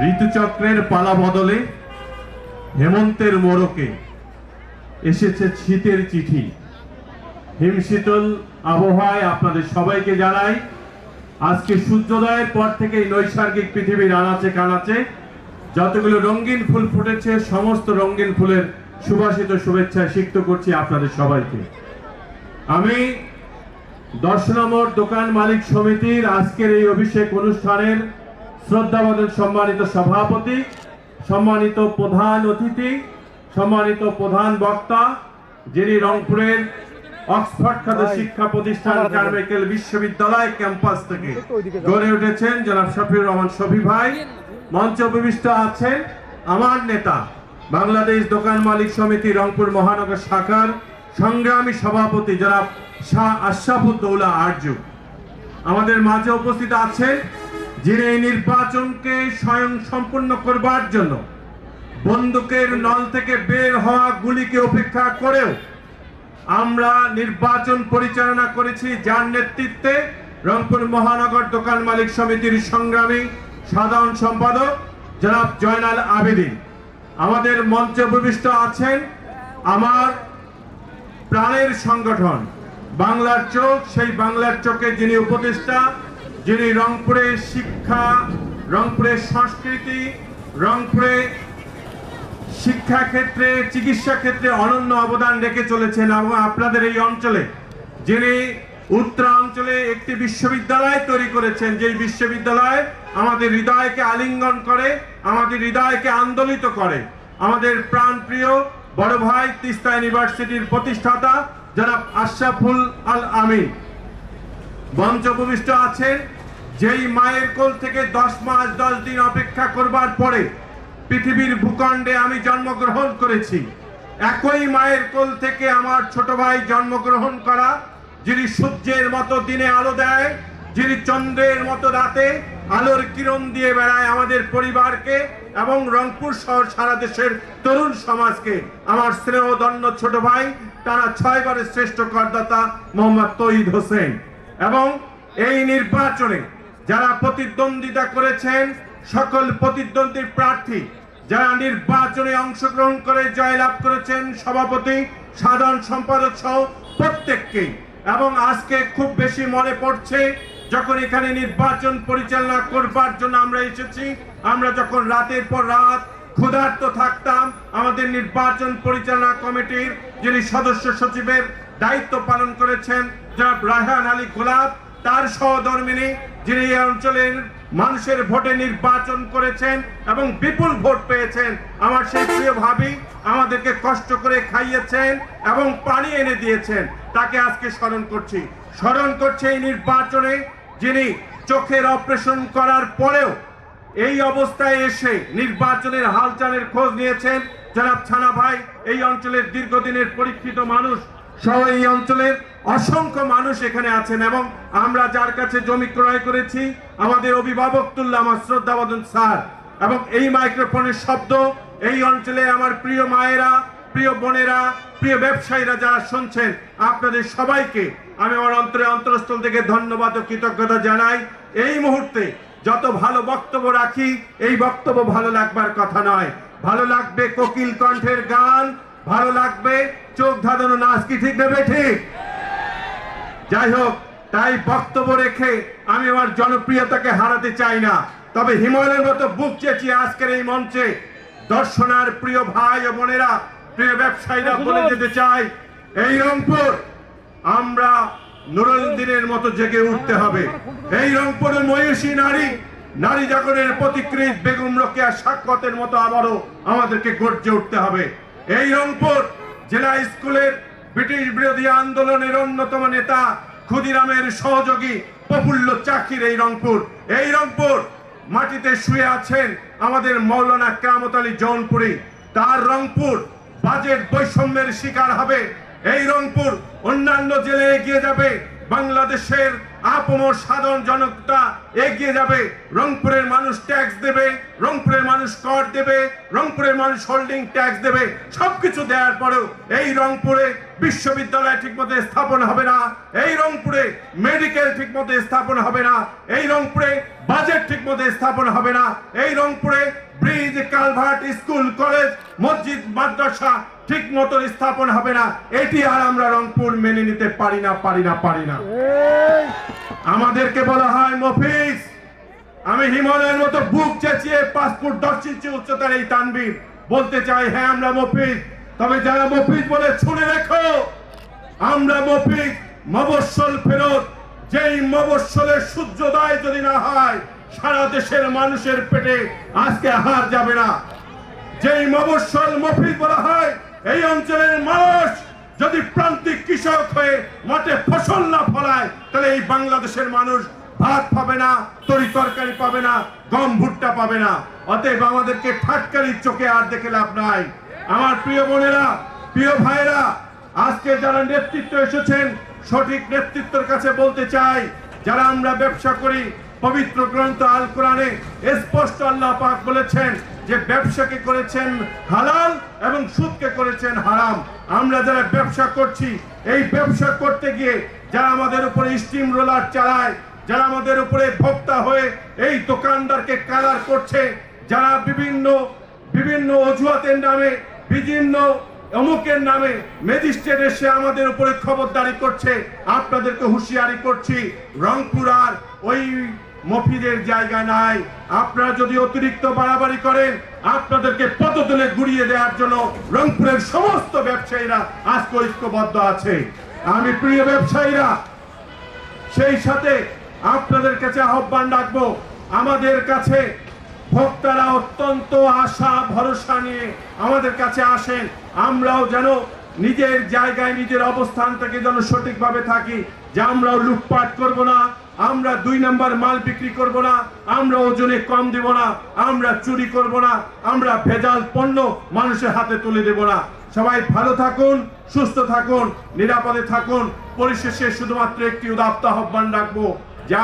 ঋতুচক্রের পালা বদলে হেমন্তের মোড়কে এসেছে শীতের চিঠি। হিমশীতল আবহাওয়ায় আপনাদের সবাইকে জানাই, আজকে সূর্যোদয়ের পর থেকে নৈসর্গিক পৃথিবীর আনাচে কানাচে, যতগুলো রঙিন ফুল ফুটেছে, সমস্ত রঙিন ফুলের সুবাসিত শুভেচ্ছায় সিক্ত করছি আপনাদের সবাইকে। আমি দশ নম্বর দোকান মালিক সমিতির আজকের এই অভিষেক অনুষ্ঠানের শ্রদ্ধাবদন সম্মানিত সভাপতি সম্মানিত প্রধান অতিথি সম্মানিত প্রধান বক্তা যিনি রংপুরের অক্সফোর্ড খাত শিক্ষা প্রতিষ্ঠান কারমেকেল বিশ্ববিদ্যালয় ক্যাম্পাস থেকে। গড়ে উঠেছেন জনাব শফিউর রহমান শফি ভাই। মঞ্চ উপবিষ্ট আছেন আমার নেতা বাংলাদেশ দোকান মালিক সমিতি রংপুর মহানগর শাখার সংগ্রামী সভাপতি জনাব শাহ আশরাফুদ্দৌলা আর্য আমাদের মাঝে উপস্থিত আছেন যিনি এই নির্বাচনকে স্বয়ং সম্পূর্ণ করবার জন্য বন্দুকের নল থেকে বের হওয়া গুলিকে উপেক্ষা করেও আমরা নির্বাচন পরিচালনা করেছি, যার নেতৃত্বে রংপুর মহানগর দোকান মালিক সমিতির সংগ্রামী সাধারণ সম্পাদক জনাব জয়নাল আবেদিন আমাদের মঞ্চে উপবিষ্ট আছেন আমার প্রাণের সংগঠন, বাংলার চোখ, সেই বাংলার চোখে যিনি উপদেষ্টা যিনি রংপুরের শিক্ষা রংপুরের সংস্কৃতি, রংপুরে শিক্ষা ক্ষেত্রে চিকিৎসা ক্ষেত্রে অনন্য অবদান রেখে চলেছেন এবং আপনাদের এই অঞ্চলে যিনি উত্তরাঞ্চলে একটি বিশ্ববিদ্যালয় তৈরি করেছেন, যেই বিশ্ববিদ্যালয় আমাদের হৃদয়কে আলিঙ্গন করে, আমাদের হৃদয়কে আন্দোলিত করে। আমাদের প্রাণপ্রিয় বড় ভাই তিস্তা ইউনিভার্সিটির প্রতিষ্ঠাতা জনাব আশরাফুল আল আমিন। উপবিষ্ট আছেন যেই মায়ের কোল থেকে দশ মাস দশ দিন অপেক্ষা করবার পরে পৃথিবীর ভূখণ্ডে আমি জন্মগ্রহণ করেছি। একই মায়ের কোল থেকে আমার ছোট ভাই জন্মগ্রহণ করা, যিনি সূর্যের মতো দিনে আলো দেয়, যিনি চন্দ্রের মতো রাতে আলোর কিরণ দিয়ে বেড়ায় আমাদের পরিবারকে এবং রংপুর শহর সারা দেশের তরুণ সমাজকে। আমার স্নেহদন্য ছোট ভাই, তারা ছয়বারের শ্রেষ্ঠ করদাতা মোহাম্মদ তৈদ হোসেন। এবং এই নির্বাচনে যারা প্রতিদ্বন্দ্বিতা করেছেন, সকল প্রতিদ্বন্দ্বী প্রার্থী যারা নির্বাচনে অংশগ্রহণ করে জয়লাভ করেছেন, সভাপতি, সাধারণ সম্পাদক সহ প্রত্যেককেই। এবং আজকে খুব বেশি মনে পড়ছে, যখন এখানে নির্বাচন পরিচালনা করবার জন্য আমরা এসেছি, আমরা যখন রাতের পর রাত ক্ষুধার্ত থাকতাম, আমাদের নির্বাচন পরিচালনা কমিটির যিনি সদস্য সচিবের দায়িত্ব পালন করেছেন জনাব রায়হান আলী গোলাপ তার সহধর্মিনী, যিনি এই অঞ্চলের মানুষের ভোটে নির্বাচন করেছেন এবং বিপুল ভোট পেয়েছেন, আমার সেই প্রিয় ভাবি আমাদেরকে কষ্ট করে খাইয়েছেন এবং পানি এনে দিয়েছেন। তাকে আজকে স্মরণ করছি। স্মরণ করছে এই নির্বাচনে যিনি চোখের অপারেশন করার পরেও এই অবস্থায় এসে নির্বাচনের হালচালের খোঁজ নিয়েছেন। জনাব ছানা ভাই, এই অঞ্চলের দীর্ঘদিনের পরীক্ষিত মানুষ, সহ এই অঞ্চলের অসংখ্য মানুষ এখানে আছেন এবং আমরা যার কাছে জমি ক্রয় করেছি, আমাদের অভিভাবক তুল্লাহ আমার শ্রদ্ধাবদন স্যার। এবং এই মাইক্রোফোনের শব্দ, এই অঞ্চলে আমার প্রিয় মায়েরা, প্রিয় বোনেরা, প্রিয় ব্যবসায়ীরা যারা শুনছেন, আপনাদের সবাইকে আমি আমার অন্তরে অন্তরস্থল থেকে ধন্যবাদ ও কৃতজ্ঞতা জানাই। এই মুহূর্তে যত ভালো বক্তব্য রাখি, এই বক্তব্য ভালো লাগবার কথা নয়। ভালো লাগবে কোকিল কণ্ঠের গান, ভালো লাগবে চোখ ধাঁধানো নাচ কি ঠিক নেবে ঠিক? যাই হোক তাই বক্তব্য রেখে আমি আমার জনপ্রিয়তাকে হারাতে চাই না। তবে হিমালয়ের মতো বুক চেঁচিয়ে আজকের এই মঞ্চে দর্শনার প্রিয় ভাই ও বোনেরা প্রিয় ব্যবসায়ীরা বলে যেতে চাই এই রংপুর আমরা নুরুদ্দিনের মতো জেগে উঠতে হবে। এই রংপুরের ময়ূষী নারী নারী জাগরণের প্রতিকৃত বেগম রোকেয়া সাক্ষতের মতো আবারও আমাদেরকে গর্জে উঠতে হবে। এই রংপুর জেলা স্কুলের ব্রিটিশ বিরোধী আন্দোলনের অন্যতম নেতা ক্ষুদিরামের সহযোগী প্রফুল্ল চাকির এই রংপুর। এই রংপুর মাটিতে শুয়ে আছেন আমাদের মৌলানা কামত আলী জৌনপুরি। তার রংপুর বাজেট বৈষম্যের শিকার হবে। এই রংপুর অন্যান্য জেলে এগিয়ে যাবে। বাংলাদেশের আপমর সাধারণ জনতা এগিয়ে যাবে। রংপুরের মানুষ ট্যাক্স দেবে, রংপুরের মানুষ কর দেবে, রংপুরের মানুষ হোল্ডিং ট্যাক্স দেবে। সবকিছু দেওয়ার পরেও এই রংপুরে বিশ্ববিদ্যালয় ঠিকমতো স্থাপন হবে না, এই রংপুরে মেডিকেল ঠিকমতো স্থাপন হবে না, এই রংপুরে বাজেট ঠিকমতো স্থাপন হবে না, এই রংপুরে ব্রিজ কালভার্ট স্কুল কলেজ মসজিদ, মাদ্রাসা ঠিক মতো স্থাপন হবে না। এটি আর আমরা রংপুর মেনে নিতে পারি না পারি না পারি না। আমাদেরকে বলা হয় মফিজ। আমি হিমালয়ের মতো বুক চেঁচিয়ে পাসপোর্ট দশ ইঞ্চি উচ্চতার এই তানবীর বলতে চাই হ্যাঁ আমরা মফিজ। তবে যারা মফিজ বলে শুনে রেখো, আমরা মফিজ মবস্বল ফেরত। যেই মবস্বলের সূর্যোদয় যদি না হয়, সারা দেশের মানুষের পেটে আজকে হার যাবে না। যেই মবস্বল মফিজ বলা হয়, এই অঞ্চলের মানুষ যদি প্রান্তিক কৃষক হয়ে মাঠে ফসল না ফলায়, তাহলে এই বাংলাদেশের মানুষ ভাত পাবে না, তরি তরকারি পাবে না, গম ভুট্টা পাবে না। অতএব আমাদেরকে ফাটকারির চোখে আর দেখে লাভ নাই। আমার প্রিয় বোনেরা, প্রিয় ভাইরা আজকে যারা নেতৃত্ব এসেছেন, সঠিক নেতৃত্বের কাছে বলতে চাই, যারা আমরা ব্যবসা করি, পবিত্র গ্রন্থ আল কোরআনে স্পষ্ট আল্লাহ পাক বলেছেন যে ব্যবসাকে করেছেন হালাল এবং সুদকে করেছেন হারাম। আমরা যারা ব্যবসা করছি, এই ব্যবসা করতে গিয়ে যারা আমাদের উপরে স্টিম রোলার চালায়, যারা আমাদের উপরে ভোক্তা হয়ে এই দোকানদারকে কালার করছে, যারা বিভিন্ন বিভিন্ন অজুহাতের নামে, বিভিন্ন অমুকের নামে ম্যাজিস্ট্রেট এসে আমাদের উপরে খবরদারি করছে, আপনাদেরকে হুঁশিয়ারি করছি, রংপুর আর ওই মফিদের জায়গা নাই। আপনারা যদি অতিরিক্ত বাড়াবাড়ি করেন, আপনাদেরকে পদতলে গুড়িয়ে দেওয়ার জন্য রংপুরের সমস্ত ব্যবসায়ীরা আজকে ঐক্যবদ্ধ আছে। আমি প্রিয় ব্যবসায়ীরা, সেই সাথে আপনাদের কাছে আহ্বান রাখব, আমাদের কাছে ভক্তরা অত্যন্ত আশা, ভরসা নিয়ে আমাদের কাছে আসেন। আমরাও যেন নিজের জায়গায় নিজের অবস্থান থেকে যেন সঠিকভাবে থাকি, যে আমরাও লুটপাট করব না। আমরা দুই নাম্বার মাল বিক্রি করব না, আমরা ওজনে কম দেব না, আমরা চুরি করব না, আমরা ভেজাল পণ্য মানুষের হাতে তুলে দেব না। সবাই ভালো থাকুন, সুস্থ থাকুন, নিরাপদে থাকুন, পরিশেষে শুধুমাত্র একটি উদাপ্ত আহ্বান রাখব, যা